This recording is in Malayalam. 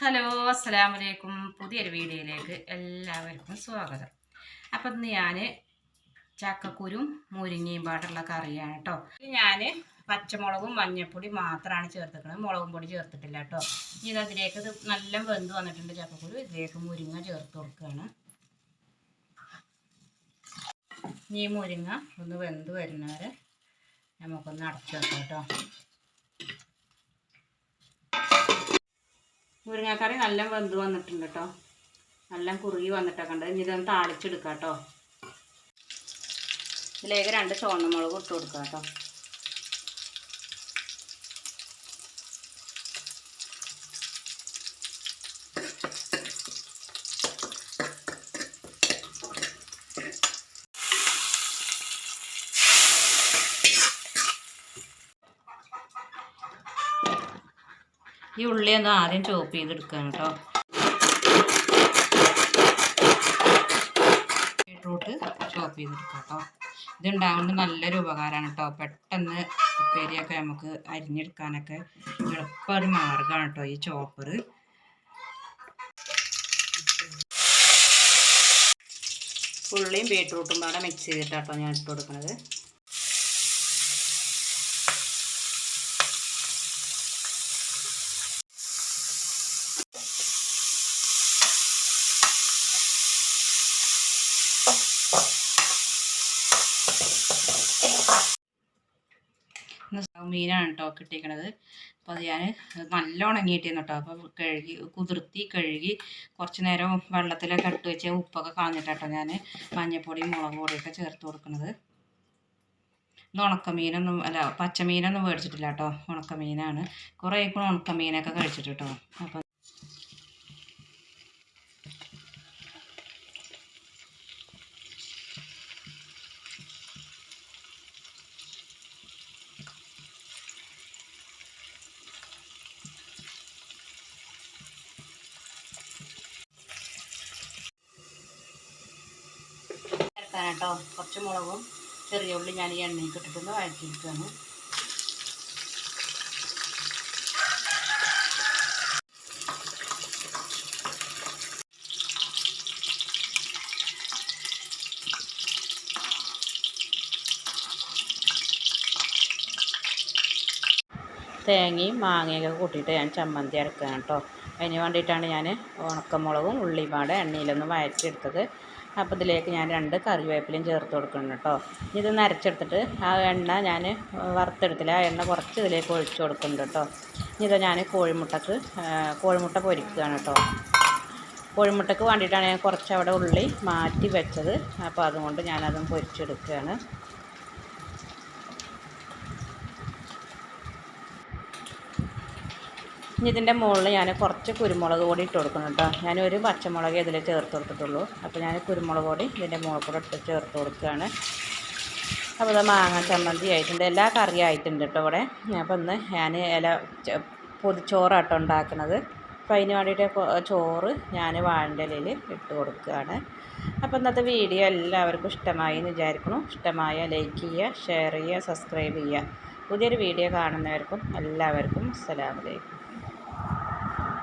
ഹലോ അസ്സലാമു വലൈക്കും പുതിയൊരു വീഡിയോയിലേക്ക് എല്ലാവർക്കും സ്വാഗതം. അപ്പം ഇന്ന് ഞാൻ ചക്കക്കുരും മുരിങ്ങയും പാടുള്ള കറിയാണ് കേട്ടോ ഞാൻ പച്ചമുളകും മഞ്ഞൾപ്പൊടി മാത്രമാണ് ചേർത്തിക്കുന്നത് മുളകും പൊടി ചേർത്തിട്ടില്ല കേട്ടോ ഇനി അതിലേക്ക് ഇത് നല്ല വെന്ത് വന്നിട്ടുണ്ട് ചക്കക്കുരു. ഇതിലേക്ക് മുരിങ്ങ ചേർത്ത് കൊടുക്കുകയാണ് ഇനി മുരിങ്ങ ഒന്ന് വെന്ത് വരുന്നവരെ നമുക്കൊന്ന് അടച്ചു വെക്കാം കേട്ടോ മുരിങ്ങാക്കറി നല്ല വെന്ത് വന്നിട്ടുണ്ട് കേട്ടോ നല്ല കുറുകി വന്നിട്ടൊക്കെ ഉണ്ട് ഇനി ഇതൊന്ന് താളിച്ചെടുക്കാം കേട്ടോ ഇതിലേക്ക് രണ്ട് ചുവന്ന മുളക് ഇട്ട് കൊടുക്കാം കേട്ടോ ഈ ഉള്ളി ഒന്ന് ആദ്യം ചോപ്പ് ചെയ്തെടുക്കുകയാണ് കേട്ടോ. ബീട്രൂട്ട് ചോപ്പ് ചെയ്തെടുക്കാം കേട്ടോ. ഇതുണ്ടാകുന്നത് നല്ലൊരു ഉപകാരമാണ് കേട്ടോ. പെട്ടെന്ന് ഉപ്പേരിയൊക്കെ നമുക്ക് അരിഞ്ഞെടുക്കാനൊക്കെ എളുപ്പമൊരു മാർഗമാണ് കേട്ടോ ഈ ചോപ്പർ ഉള്ളിയും ബീട്രൂട്ടും പാടെ മിക്സ് ചെയ്തിട്ടാട്ടോ ഞാൻ ഇട്ട് കൊടുക്കുന്നത്. മീനാണ് കേട്ടോ കിട്ടിയിരിക്കണത് അപ്പോൾ അത് ഞാൻ നല്ല ഉണങ്ങിയിട്ടായിരുന്നു കേട്ടോ അപ്പോൾ കഴുകി കുതിർത്തി കഴുകി കുറച്ച് നേരം വെള്ളത്തിലൊക്കെ ഇട്ട് വെച്ച് ഉപ്പൊക്കെ കളഞ്ഞിട്ടാട്ടോ ഞാൻ മഞ്ഞൾപ്പൊടിയും മുളക് പൊടിയൊക്കെ ചേർത്ത് കൊടുക്കുന്നത് ഇത് ഉണക്കമീനൊന്നും അല്ല പച്ചമീനൊന്നും മേടിച്ചിട്ടില്ല കേട്ടോ ഉണക്കമീനാണ്. കുറേ ഉണക്ക ഉണക്കമീനൊക്കെ കഴിച്ചിട്ട് കേട്ടോ അപ്പം കേട്ടോ കുറച്ച് മുളകും ചെറിയ ഉള്ളി ഞാൻ ഈ എണ്ണയിൽ ഇട്ടിട്ടൊന്ന് വഴറ്റിയിരിക്കുകയാണ് തേങ്ങയും മാങ്ങയൊക്കെ കൂട്ടിയിട്ട് ഞാൻ ചമ്മന്തി അരക്കുകയാണ് കേട്ടോ. അതിന് വേണ്ടിയിട്ടാണ് ഞാൻ ഉണക്കമുളകും ഉള്ളിപ്പാടെ എണ്ണയിലൊന്ന് വഴറ്റിയെടുത്തത്. അപ്പോൾ ഇതിലേക്ക് ഞാൻ രണ്ട് കറിവേപ്പിലയും ചേർത്ത് കൊടുക്കണം കേട്ടോ. ഇത് നരച്ചെടുത്തിട്ട് ആ എണ്ണ ഞാൻ വറുത്തെടുത്തില്ല. ആ എണ്ണ കുറച്ച് ഇതിലേക്ക് ഒഴിച്ച് കൊടുക്കുന്നുണ്ട് കേട്ടോ. ഇത് ഞാൻ കോഴിമുട്ടക്ക് കോഴിമുട്ട പൊരിക്കുകയാണ് കേട്ടോ. കോഴിമുട്ടക്ക് വേണ്ടിയിട്ടാണ് ഞാൻ കുറച്ച് അവിടെ ഉള്ളി മാറ്റി വെച്ചത്. അപ്പോൾ അതുകൊണ്ട് ഞാനതും പൊരിച്ചെടുക്കുകയാണ്. ഇനി ഇതിന്റെ മുകളിൽ ഞാൻ കുറച്ച് കുരുമുളക് പൊടി ഇട്ട് കൊടുക്കണം കേട്ടോ. ഞാൻ ഒരു പച്ചമുളക് ഇതിൽ ചേർത്ത് കൊടുത്തിട്ടുള്ളൂ. അപ്പോൾ ഞാൻ കുരുമുളക് പൊടി ഇതിന്റെ മുകളിൽ കൂടെ ഇട്ട് ചേർത്ത് കൊടുക്കുകയാണ്. അപ്പോൾ ഇത് മാങ്ങ ചമ്മന്തി ആയിട്ടുണ്ട്. എല്ലാ കറി ആയിട്ടുണ്ട് കേട്ടോ ഇവിടെ. അപ്പോൾ ഇന്ന് ഞാൻ ഇല പൊതിച്ചോറാട്ടോ ഉണ്ടാക്കുന്നത് അപ്പോൾ അതിന് വേണ്ടിയിട്ട് ചോറ് ഞാൻ വാഴന്റെ ഇട്ട് കൊടുക്കുകയാണ്. അപ്പോൾ ഇന്നത്തെ വീഡിയോ എല്ലാവർക്കും ഇഷ്ടമായി എന്ന് വിചാരിക്കണം ഇഷ്ടമായ ലൈക്ക് ചെയ്യുക ഷെയർ ചെയ്യുക സബ്സ്ക്രൈബ് ചെയ്യുക. പുതിയൊരു വീഡിയോ കാണുന്നവർക്കും എല്ലാവർക്കും അസ്സലാമലൈക്കും